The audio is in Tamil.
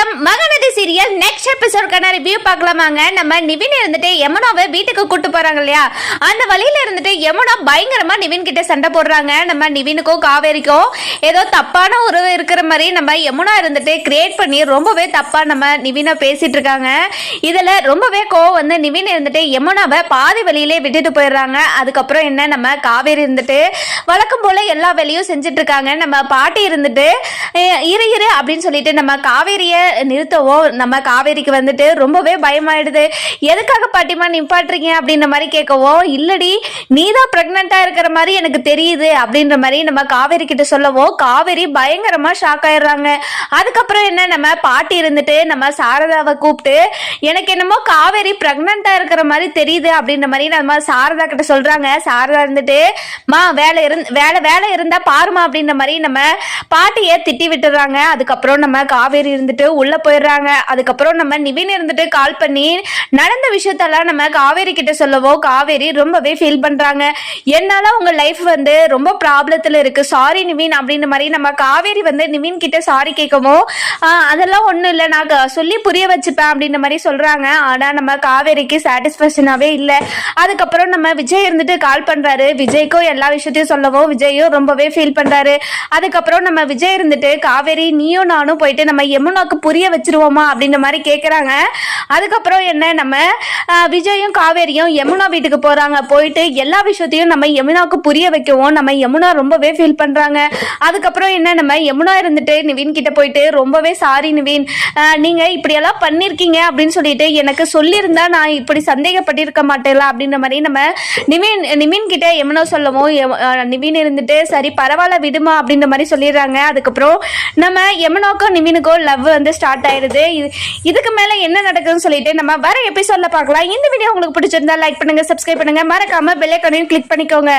வணக்கம் மகநதி சீரியல் நெக்ஸ்ட் எபிசோட்கான ரிவ்யூ பார்க்கலாமாங்க. நம்ம நிவின் இருந்துட்டு யமுனாவை வீட்டுக்கு கூட்டு போறாங்க இல்லையா? அந்த வழியில இருந்துட்டு யமுனா பயங்கரமா நிவின் கிட்ட சண்டை போடுறாங்க. நம்ம நிவினுக்கும் காவேரிக்கும் ஏதோ தப்பான உறவு இருக்கிற மாதிரி நம்ம யமுனா இருந்துட்டு கிரியேட் பண்ணி ரொம்பவே தப்பா நம்ம நிவினை பேசிட்டு இருக்காங்க. இதுல ரொம்பவே கோவம் வந்து நிவின் இருந்துட்டு யமுனாவை பாதி வழியிலே விட்டுட்டு போயிடுறாங்க. அதுக்கப்புறம் என்ன நம்ம காவேரி இருந்துட்டு வழக்கம் போல எல்லா வேலையும் செஞ்சுட்டு இருக்காங்க. நம்ம பாட்டி இருந்துட்டு இரு இரு அப்படின்னு சொல்லிட்டு நம்ம காவேரியை நிறுத்தவோ நம்ம காவேரிக்கு வந்துட்டு ரொம்பவே பயமாயிடுது. எதுக்காக பாட்டிமா நிப்பாட்டுறீங்க அப்படின்ற மாதிரி கேட்கவோ இல்லடி நீ தான் ப்ரெக்னெண்ட்டாக இருக்கிற மாதிரி எனக்கு தெரியுது அப்படின்ற மாதிரி நம்ம காவேரி கிட்ட சொல்லவோ காவேரி பயங்கரமாக ஷாக் ஆயிடுறாங்க. அதுக்கப்புறம் என்ன நம்ம பாட்டி இருந்துட்டு நம்ம சாரதாவை கூப்பிட்டு எனக்கு என்னமோ காவேரி ப்ரெக்னெண்ட்டாக இருக்கிற மாதிரி தெரியுது அப்படின்ற மாதிரி நம்ம சாரதா கிட்ட சொல்கிறாங்க சாரதா இருந்துட்டு மா வேலை இருந் வேலை வேலை இருந்தால் பாருமா அப்படின்ற மாதிரி நம்ம பாட்டியை திட்டி விட்டுறாங்க. அதுக்கப்புறம் நம்ம காவேரி இருந்துட்டு உள்ளே போயிடுறாங்க. அதுக்கப்புறம் நம்ம நிவின் இருந்துட்டு கால் பண்ணி நடந்த விஷயத்தெல்லாம் நம்ம காவேரி கிட்ட சொல்லவோ காவேரி ரொம்பவே ஃபீல் பண்ணுறாங்க என்னால் உங்கள் லைஃப் வந்து ரொம்ப ப்ராப்ளத்தில் இருக்குது சாரி நிவின் அப்படின்ற மாதிரி நம்ம காவேரி வந்து நிவின் கிட்ட சாரி கேட்கவும் அதெல்லாம் ஒன்றும் இல்லை. நான் க- சொல்லி புரிய வச்சுப்பேன் அப்படின்ற மாதிரி சொல்கிறாங்க ஆனால் நம்ம காவேரிக்கு சாட்டிஸ்ஃபேக்ஷனாகவே இல்லை. அதுக்கப்புறம் நம்ம விஜய் இருந்துட்டு கால் பண்ணுறாரு விஜய்க்கும் எல்லா விஷயத்தையும் சொல்லவும் விஜயும் ரொம்பவே ஃபீல் பண்ணுறாரு அதுக்கப்புறம் நம்ம விஜய் இருந்துட்டு காவேரி நீயும் நானும் போயிட்டு நம்ம யமுனாக்கு புரிய வச்சிருவோமா அப்படின்ற மாதிரி கேட்குறாங்க அதுக்கப்புறம் என்ன நம்ம விஜயும் காவேரியும் யமுனா வீட்டுக்கு போகிறாங்க போயிட்டு எல்லா விஷயத்தையும் நம்ம யமுனாவுக்கு புரிய வைக்கவும் நம்ம யமுனா ரொம்பவே ஃபீல் பண்ணுறாங்க அதுக்கப்புறம் என்ன நம்ம யமுனா இருந்துட்டு நிவின் கிட்ட போயிட்டு ரொம்பவே சாரி நிவின். ஆஹ், நீங்க இப்படியெல்லாம் பண்ணிருக்கீங்க அப்படின்னு சொல்லிட்டு எனக்கு சொல்லியிருந்தா நான் இப்படி சந்தேகப்பட்டிருக்க மாட்டேன்ல அப்படின்ற மாதிரி நம்ம நிவின் நிவின் கிட்ட யமுனா சொல்லவும் நிவின் இருந்துட்டு சரி பரவாயில்ல விடுமா அப்படின்ற மாதிரி சொல்லிடுறாங்க. அதுக்கப்புறம் நம்ம யமுனாக்கும் நிவினுக்கும் லவ் வந்து ஸ்டார்ட் ஆயிடுது இது- இதுக்கு மேல என்ன நடக்குதுன்னு சொல்லிட்டு நம்ம வர எபிசோட்ல பார்க்கலாம். இந்த வீடியோ உங்களுக்கு பிடிச்சிருந்தா லைக் பண்ணுங்க சப்ஸ்கிரைப் பண்ணுங்க. மறக்காம பெல் ஐக்கானையும் கிளிக் பண்ணிக்கோங்க.